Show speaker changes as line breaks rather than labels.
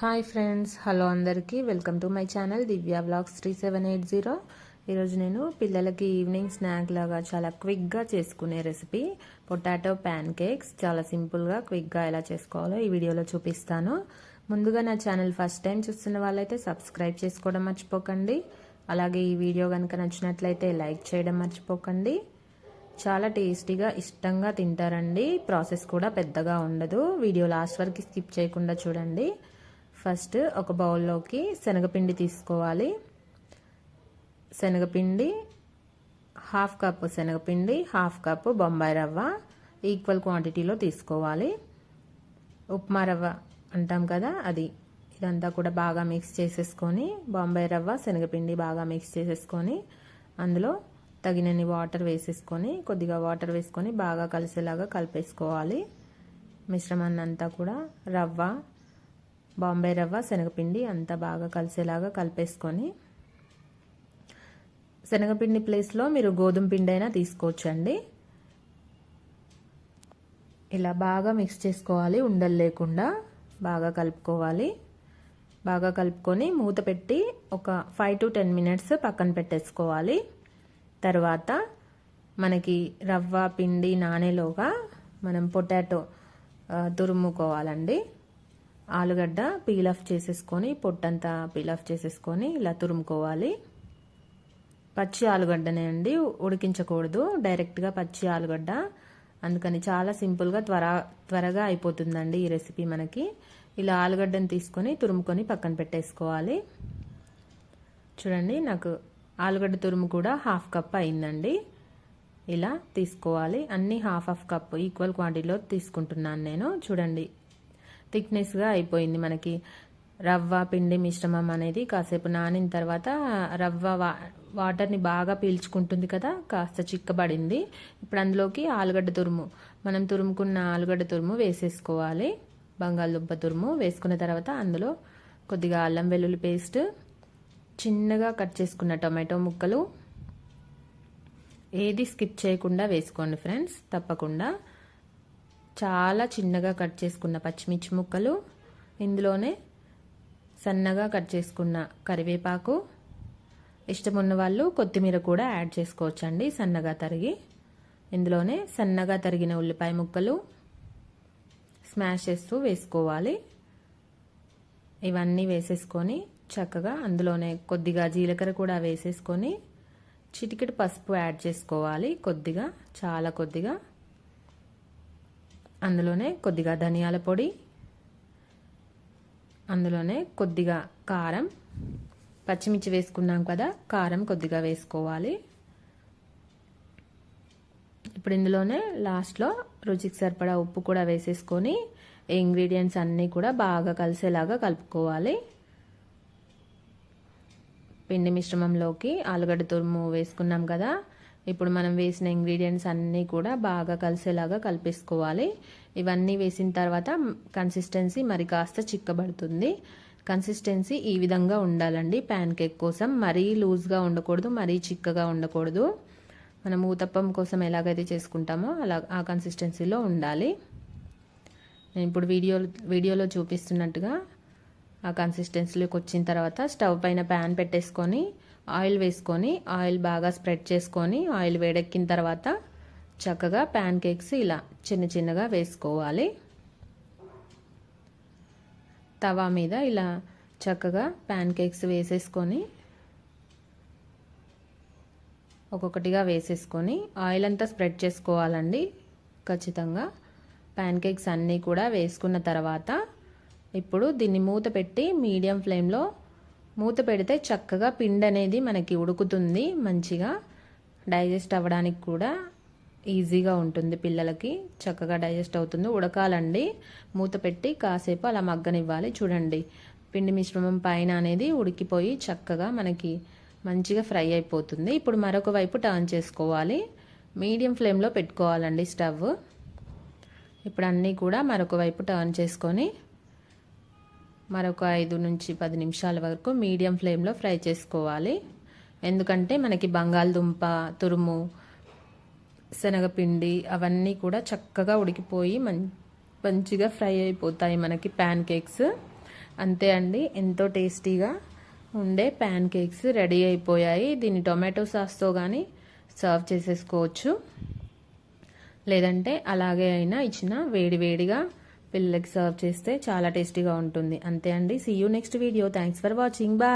Hi friends hello అందరికీ. Welcome to my channel Divya blogs three seven eight zero. ఈరోజు నేను పిల్లలకి evening snack లాగా చాలా క్విక్గా చేసుకునే రెసిపీ పొటాటో ప్యాన్ కేక్స్ చాలా సింపుల్గా క్విక్గా ఎలా చేసుకోవాలో ఈ వీడియోలో చూపిస్తాను. ముందుగా నా ఛానల్ ఫస్ట్ టైం చూస్తున్న వాళ్ళైతే సబ్స్క్రైబ్ చేసుకోవడం మర్చిపోకండి. అలాగే ఈ వీడియో కనుక నచ్చినట్లయితే లైక్ చేయడం మర్చిపోకండి. చాలా టేస్టీగా ఇష్టంగా తింటారండి. ప్రాసెస్ కూడా పెద్దగా ఉండదు. వీడియో లాస్ట్ వరకు స్కిప్ చేయకుండా చూడండి. ఫస్ట్ ఒక బౌల్లోకి శనగపిండి తీసుకోవాలి. శనగపిండి హాఫ్ కప్ శనగపిండి హాఫ్ కప్ బొంబాయి రవ్వ ఈక్వల్ క్వాంటిటీలో తీసుకోవాలి. ఉప్మా రవ్వ అంటాం కదా అది ఇదంతా కూడా బాగా మిక్స్ చేసేసుకొని బొంబాయి రవ్వ శనగపిండి బాగా మిక్స్ చేసేసుకొని అందులో తగినన్ని వాటర్ వేసేసుకొని కొద్దిగా వాటర్ వేసుకొని బాగా కలిసేలాగా కలిపేసుకోవాలి. మిశ్రమాన్ని అంతా కూడా రవ్వ బాంబే రవ్వ శనగపిండి అంతా బాగా కలిసేలాగా కలిపేసుకొని శనగపిండి ప్లేస్లో మీరు గోధుమ పిండి అయినా తీసుకోవచ్చండి. ఇలా బాగా మిక్స్ చేసుకోవాలి ఉండలు లేకుండా బాగా కలుపుకోవాలి. బాగా కలుపుకొని మూత పెట్టి ఒక ఫైవ్ టు టెన్ మినిట్స్ పక్కన పెట్టేసుకోవాలి. తర్వాత మనకి రవ్వ పిండి నానేలోగా మనం పొటాటో తురుముకోవాలండి. ఆలుగడ్డ పీల్ ఆఫ్ చేసేసుకొని పొట్టంతా పీల్ ఆఫ్ చేసేసుకొని ఇలా తురుముకోవాలి. పచ్చి ఆలుగడ్డనే అండి ఉడికించకూడదు. డైరెక్ట్గా పచ్చి ఆలుగడ్డ. అందుకని చాలా సింపుల్గా త్వర త్వరగా అయిపోతుందండి ఈ రెసిపీ మనకి. ఇలా ఆలుగడ్డను తీసుకొని తురుముకొని పక్కన పెట్టేసుకోవాలి. చూడండి నాకు ఆలుగడ్డ తురుము కూడా హాఫ్ కప్ అయిందండి. ఇలా తీసుకోవాలి. అన్నీ హాఫ్ హాఫ్ కప్ ఈక్వల్ క్వాంటిటీలో తీసుకుంటున్నాను నేను. చూడండి థిక్నెస్గా అయిపోయింది మనకి. రవ్వ పిండి మిశ్రమం అనేది కాసేపు నానిన తర్వాత రవ్వ వా వాటర్ని బాగా పీల్చుకుంటుంది కదా కాస్త చిక్కబడింది. ఇప్పుడు అందులోకి ఆలుగడ్డ తురుము. మనం తురుముకున్న ఆలుగడ్డ తురుము వేసేసుకోవాలి. బంగాళదుంప తురుము వేసుకున్న తర్వాత అందులో కొద్దిగా అల్లం వెల్లుల్లి పేస్ట్ చిన్నగా కట్ చేసుకున్న టొమాటో ముక్కలు. ఏది స్కిప్ చేయకుండా వేసుకోండి ఫ్రెండ్స్ తప్పకుండా. చాలా చిన్నగా కట్ చేసుకున్న పచ్చిమిర్చి ముక్కలు ఇందులోనే సన్నగా కట్ చేసుకున్న కరివేపాకు. ఇష్టం ఉన్న వాళ్ళు కొత్తిమీర కూడా యాడ్ చేసుకోవచ్చండి సన్నగా తరిగి. ఇందులోనే సన్నగా తరిగిన ఉల్లిపాయ ముక్కలు స్మాష్ చేస్తూ వేసుకోవాలి. ఇవన్నీ వేసేసుకొని చక్కగా అందులోనే కొద్దిగా జీలకర్ర కూడా వేసేసుకొని చిటికెడు పసుపు యాడ్ చేసుకోవాలి కొద్దిగా చాలా కొద్దిగా. అందులోనే కొద్దిగా ధనియాల పొడి అందులోనే కొద్దిగా కారం. పచ్చిమిర్చి వేసుకున్నాం కదా కారం కొద్దిగా వేసుకోవాలి. ఇప్పుడు ఇందులోనే లాస్ట్లో రుచికి సరిపడా ఉప్పు కూడా వేసేసుకొని ఇంగ్రీడియంట్స్ అన్నీ కూడా బాగా కలిసేలాగా కలుపుకోవాలి. పిండి మిశ్రమంలోకి ఆలుగడ్డ తురుము వేసుకున్నాం కదా ఇప్పుడు మనం వేసిన ఇంగ్రీడియంట్స్ అన్నీ కూడా బాగా కలిసేలాగా కలిపేసుకోవాలి. ఇవన్నీ వేసిన తర్వాత కన్సిస్టెన్సీ మరి కాస్త చిక్కబడుతుంది. కన్సిస్టెన్సీ ఈ విధంగా ఉండాలండి. ప్యాన్ కేక్ కోసం మరీ లూజ్గా ఉండకూడదు మరీ చిక్కగా ఉండకూడదు. మనం ఊతప్పం కోసం ఎలాగైతే చేసుకుంటామో అలా ఆ కన్సిస్టెన్సీలో ఉండాలి. నేను ఇప్పుడు వీడియో వీడియోలో చూపిస్తున్నట్టుగా ఆ కన్సిస్టెన్సీలోకి వచ్చిన తర్వాత స్టవ్ పైన ప్యాన్ పెట్టేసుకొని ఆయిల్ వేసుకొని ఆయిల్ బాగా స్ప్రెడ్ చేసుకొని ఆయిల్ వేడెక్కిన తర్వాత చక్కగా ప్యాన్ కేక్స్ ఇలా చిన్న చిన్నగా వేసుకోవాలి. తవా మీద ఇలా చక్కగా ప్యాన్ కేక్స్ వేసేసుకొని ఒక్కొక్కటిగా వేసేసుకొని ఆయిల్ అంతా స్ప్రెడ్ చేసుకోవాలండి. ఖచ్చితంగా ప్యాన్ కేక్స్ అన్నీ కూడా వేసుకున్న తర్వాత ఇప్పుడు దీన్ని మూత పెట్టి మీడియం ఫ్లేమ్లో మూత పెడితే చక్కగా పిండి అనేది మనకి ఉడుకుతుంది మంచిగా. డైజెస్ట్ అవ్వడానికి కూడా ఈజీగా ఉంటుంది పిల్లలకి. చక్కగా డైజెస్ట్ అవుతుంది. ఉడకాలండి. మూత పెట్టి కాసేపు అలా మగ్గనివ్వాలి. చూడండి పిండి మిశ్రమం పైన అనేది ఉడికిపోయి చక్కగా మనకి మంచిగా ఫ్రై అయిపోతుంది. ఇప్పుడు మరొక వైపు టర్న్ చేసుకోవాలి. మీడియం ఫ్లేమ్లో పెట్టుకోవాలండి స్టవ్. ఇప్పుడు అన్నీ కూడా మరొక వైపు టర్న్ చేసుకొని మరొక ఐదు నుంచి పది నిమిషాల వరకు మీడియం ఫ్లేమ్లో ఫ్రై చేసుకోవాలి. ఎందుకంటే మనకి బంగాళదుంప తురుము శనగపిండి అవన్నీ కూడా చక్కగా ఉడికిపోయి మంచిగా ఫ్రై అయిపోతాయి మనకి ప్యాన్ కేక్స్. అంతే అండి ఎంతో టేస్టీగా ఉండే ప్యాన్ కేక్స్ రెడీ అయిపోయాయి. దీన్ని టొమాటో సాస్తో కానీ సర్వ్ చేసేసుకోవచ్చు. లేదంటే అలాగే అయినా ఇచ్చిన వేడి వేడిగా పిల్లలకి సర్వ్ చేస్తే చాలా టేస్టీగా ఉంటుంది. అంతే అండి. See you next video thanks for watching bye